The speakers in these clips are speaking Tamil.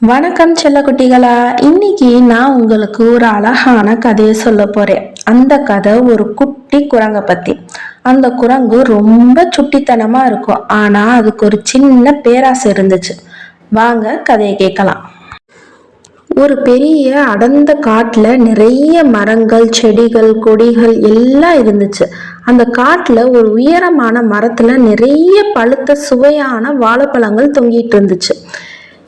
வணக்கம் செல்ல குட்டிகளா இன்னைக்கு நான் உங்களுக்கு ஒரு அழகான கதையை சொல்ல போறேன். அந்த கதை ஒரு குட்டி குரங்கை பத்தி. அந்த குரங்கு ரொம்ப சுட்டித்தனமா இருக்கும். ஆனா அதுக்கு ஒரு சின்ன பேராசை இருந்துச்சு. வாங்க கதையை கேட்கலாம். ஒரு பெரிய அடர்ந்த காட்டுல நிறைய மரங்கள் செடிகள் கொடிகள் எல்லாம் இருந்துச்சு. அந்த காட்டுல ஒரு உயரமான மரத்துல நிறைய பழுத்த சுவையான வாழைப்பழங்கள் தொங்கிட்டு இருந்துச்சு.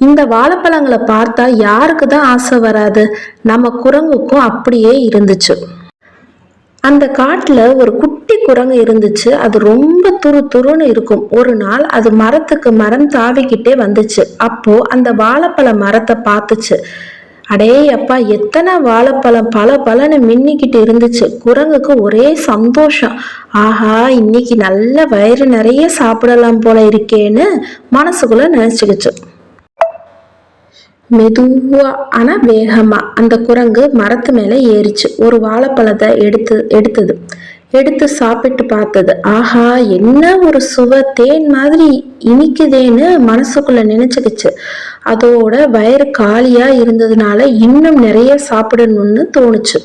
இந்த வாழைப்பழங்களை பார்த்தா யாருக்கு தான் ஆசை வராது? நம்ம குரங்குக்கும் அப்படியே இருந்துச்சு. அந்த காட்டில் ஒரு குட்டி குரங்கு இருந்துச்சு. அது ரொம்ப துரு துருன்னு இருக்கும். ஒரு நாள் அது மரத்துக்கு மரம் தாவிக்கிட்டே வந்துச்சு. அப்போ அந்த வாழைப்பழ மரத்தை பார்த்துச்சு. அடே அப்பா எத்தனை வாழைப்பழம் பல பலன்னு மின்னிக்கிட்டு இருந்துச்சு. குரங்குக்கு ஒரே சந்தோஷம். ஆஹா இன்னைக்கு நல்ல வயிறு நிறைய சாப்பிடலாம் போல இருக்கேன்னு மனசுக்குள்ள நினைச்சுக்கிச்சு. மெதுவா ஆனா வேகமா. அந்த குரங்கு மரத்து மேல ஏறிச்சு. ஒரு வாழைப்பழத்தை எடுத்து எடுத்தது. எடுத்து சாப்பிட்டு பார்த்தது. ஆஹா என்ன ஒரு சுவை தேன் மாதிரி இனிக்குதேன்னு மனசுக்குள்ள நினைச்சுக்கிச்சு. அதோட வயிறு காலியா இருந்ததுனால இன்னும் நிறைய சாப்பிடணும்னு தோணுச்சு.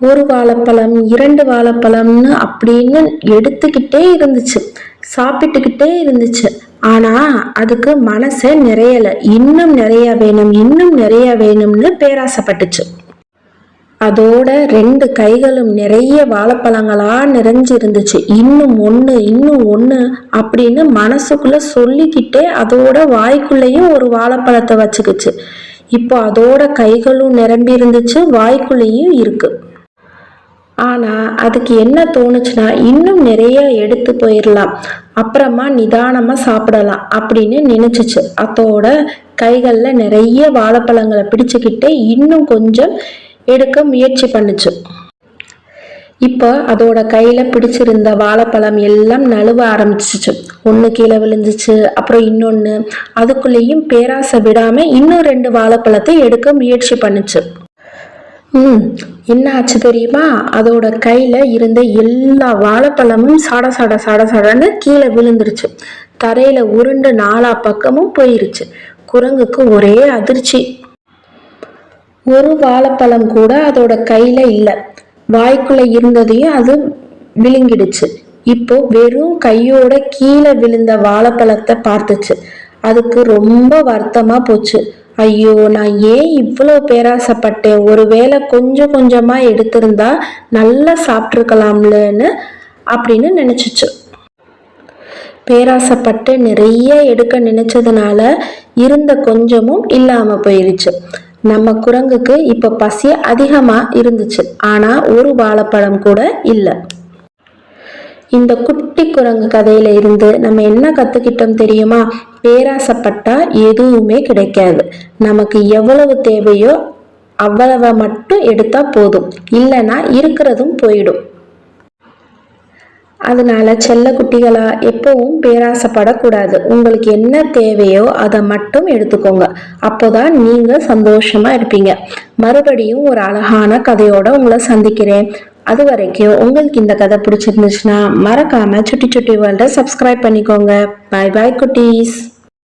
ஒரு வாழைப்பழம் இரண்டு வாழைப்பழம்னு அப்படின்னு எடுத்துக்கிட்டே இருந்துச்சு. சாப்பிட்டுக்கிட்டே இருந்துச்சு. ஆனா அதுக்கு மனசே நிறையல. இன்னும் நிறைய வேணும் இன்னும் நிறைய வேணும்னு பேராசைப்பட்டுச்சு. அதோட ரெண்டு கைகளும் நிறைய வாழைப்பழங்களா நிறைஞ்சு இருந்துச்சு இன்னும் ஒன்று இன்னும் ஒன்று அப்படின்னு மனசுக்குள்ள சொல்லிக்கிட்டே அதோட வாய்க்குள்ளேயும் ஒரு வாழைப்பழத்தை வச்சுக்கிச்சு. இப்போ அதோட கைகளும் நிரம்பி இருந்துச்சு வாய்க்குள்ளேயும் இருக்குது ஆனால் அதுக்கு என்ன தோணுச்சுன்னா இன்னும் நிறைய எடுத்து போயிடலாம் அப்புறமா நிதானமா சாப்பிடலாம் அப்படின்னு நினச்சிச்சு. அதோட கைகளில் நிறைய வாழைப்பழங்களை பிடிச்சுக்கிட்டு இன்னும் கொஞ்சம் எடுக்க முயற்சி பண்ணுச்சு. இப்போ அதோட கையில பிடிச்சிருந்த வாழைப்பழம் எல்லாம் நழுவ ஆரம்பிச்சிச்சு. ஒன்று கீழே விழுந்துச்சு அப்புறம் இன்னொன்று அதுக்குள்ளேயும் பேராசை விடாம இன்னும் ரெண்டு வாழைப்பழத்தை எடுக்க முயற்சி பண்ணுச்சு. ம் என்ன ஆச்சு தெரியுமா? அதோட கையில இருந்த எல்லா வாழைப்பழமும் சட சட சட சடன்னு கீழே விழுந்துருச்சு. தரையில உருண்டு நாலா பக்கமும் போயிருச்சு. குரங்குக்கு ஒரே அதிர்ச்சி. ஒரு வாழைப்பழம் கூட அதோட கையில இல்லை. வாய்க்குள்ள இருந்ததையும் அது விழுங்கிடுச்சு. இப்போ வெறும் கையோட கீழே விழுந்த வாழைப்பழத்தை பார்த்துச்சு. அதுக்கு ரொம்ப வருத்தமா போச்சு. ஐயோ நான் ஏன் இவ்வளோ பேராசைப்பட்டேன்? ஒருவேளை கொஞ்சம் கொஞ்சமாக எடுத்திருந்தா நல்லா சாப்பிட்ருக்கலாம்லன்னு அப்படின்னு நினச்சிச்சு. பேராசைப்பட்டு நிறைய எடுக்க நினச்சதுனால இருந்த கொஞ்சமும் இல்லாமல் போயிடுச்சு நம்ம குரங்குக்கு இப்போ பசி அதிகமாக இருந்துச்சு. ஆனால் ஒரு வாழைப்பழம் கூட இல்லை. இந்த குட்டி குரங்கு கதையில இருந்து நம்ம என்ன கத்துக்கிட்டோம் தெரியுமா? பேராசைப்பட்டா எதுவுமே கிடைக்காது. நமக்கு எவ்வளவு தேவையோ அவ்வளவை மட்டும் எடுத்தா போதும். இல்லைன்னா இருக்கிறதும் போயிடும். அதனால செல்ல குட்டிகளா எப்பவும் பேராசைப்படக்கூடாது. உங்களுக்கு என்ன தேவையோ அதை மட்டும் எடுத்துக்கோங்க. அப்போதான் நீங்க சந்தோஷமா இருப்பீங்க. மறுபடியும் ஒரு அழகான கதையோட உங்களை சந்திக்கிறேன். அது வரைக்கும் உங்களுக்கு இந்த கதை பிடிச்சிருந்துச்சுன்னா மறக்காம சுட்டி சுட்டி வேர்ல்டை சப்ஸ்கிரைப் பண்ணிக்கோங்க. பாய் பாய் குட்டீஸ்.